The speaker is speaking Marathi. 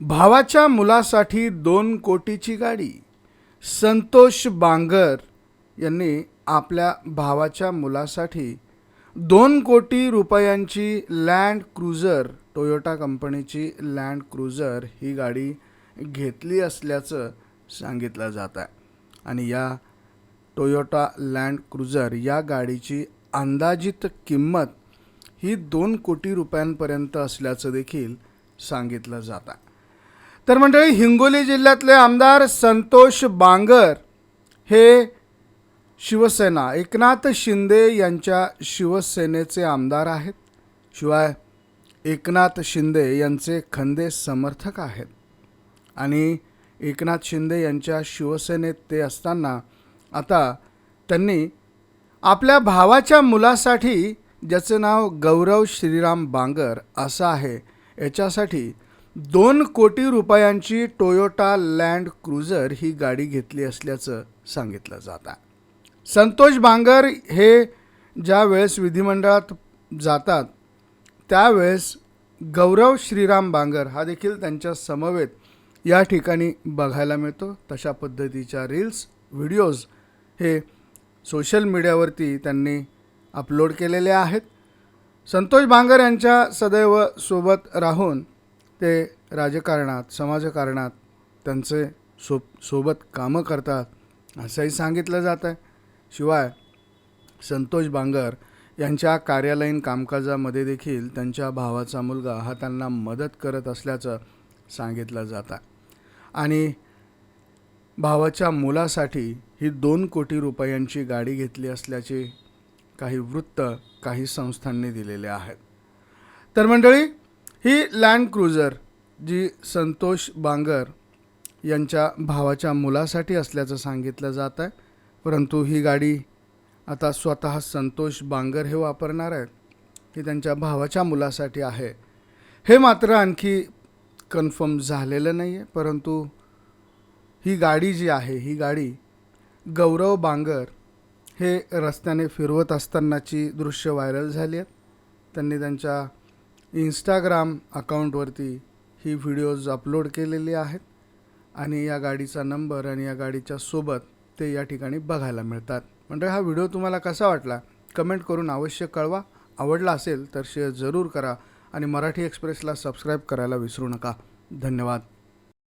भावाच्या मुलासाठी दोन कोटीची गाडी. संतोष बांगर यांनी आपल्या भावाच्या मुलासाठी दोन कोटी रुपयांची लँड क्रुझर टोयोटा कंपनीची लँड क्रुझर ही गाडी घेतली असल्याचं सांगितलं जात आहे. आणि या टोयोटा लँड क्रुझर या गाडीची अंदाजित किंमत ही दोन कोटी रुपयांपर्यंत असल्याचं देखील सांगितलं जात आहे. तर मंडळी हिंगोली जिल्ह्यातले आमदार संतोष बांगर हे शिवसेना एकनाथ शिंदे यांच्या शिवसेनेचे आमदार आहेत. शिवाय एकनाथ शिंदे यांचे खंदे समर्थक आहेत. आणि एकनाथ शिंदे यांच्या शिवसेनेत ते असताना आता त्यांनी आपल्या भावाच्या मुलासाठी ज्याचं नाव गौरव श्रीराम बांगर असं आहे याच्यासाठी दोन कोटी रुपयांची टोयोटा लँड क्रुझर ही गाडी घेतली असल्याचं सांगितलं जात आहे. संतोष बांगर हे ज्या वेळेस विधिमंडळात जातात त्यावेळेस गौरव श्रीराम बांगर हा देखील त्यांच्या समवेत या ठिकाणी बघायला मिळतो. तशा पद्धतीच्या रील्स व्हिडिओज हे सोशल मीडियावरती त्यांनी अपलोड केलेले आहेत. संतोष बांगर यांच्या सदैव सोबत राहून ते राजकारणात समाजकारणात त्यांचे सो सोबत कामं करतात असंही सांगितलं जातं आहे शिवाय संतोष बांगर यांच्या कार्यालयीन कामकाजामध्ये देखील त्यांच्या भावाचा मुलगा हा त्यांना मदत करत असल्याचं सांगितलं जातं आणि भावाच्या मुलासाठी ही दोन कोटी रुपयांची गाडी घेतली असल्याचे काही वृत्त काही संस्थांनी दिलेले आहेत. तर मंडळी ही लँड क्रुझर जी संतोष बांगर यांच्या भावाच्या मुलासाठी असल्याचं सांगितलं जात आहे. परंतु ही गाडी आता स्वतः संतोष बांगर हे वापरणार आहेत. ही त्यांच्या भावाच्या मुलासाठी आहे. हे मात्र आणखी कन्फर्म झालेलं नाही आहे परंतु ही गाडी जी आहे ही गाडी गौरव बांगर हे रस्त्याने फिरवत असतानाची दृश्य व्हायरल झाली आहेत त्यांनी त्यांच्या इंस्टाग्राम अकाउंटवरती ही व्हिडिओज अपलोड केलेली आहेत आणि या गाडीचा नंबर आणि या गाडीच्या सोबत ते या ठिकाणी बघायला मिळतात. म्हणजे हा व्हिडिओ तुम्हाला कसा वाटला? कमेंट करून अवश्य कळवा. आवडला असेल तर शेअर जरूर करा आणि मराठी एक्सप्रेसला सबस्क्राईब करायला विसरू नका. धन्यवाद.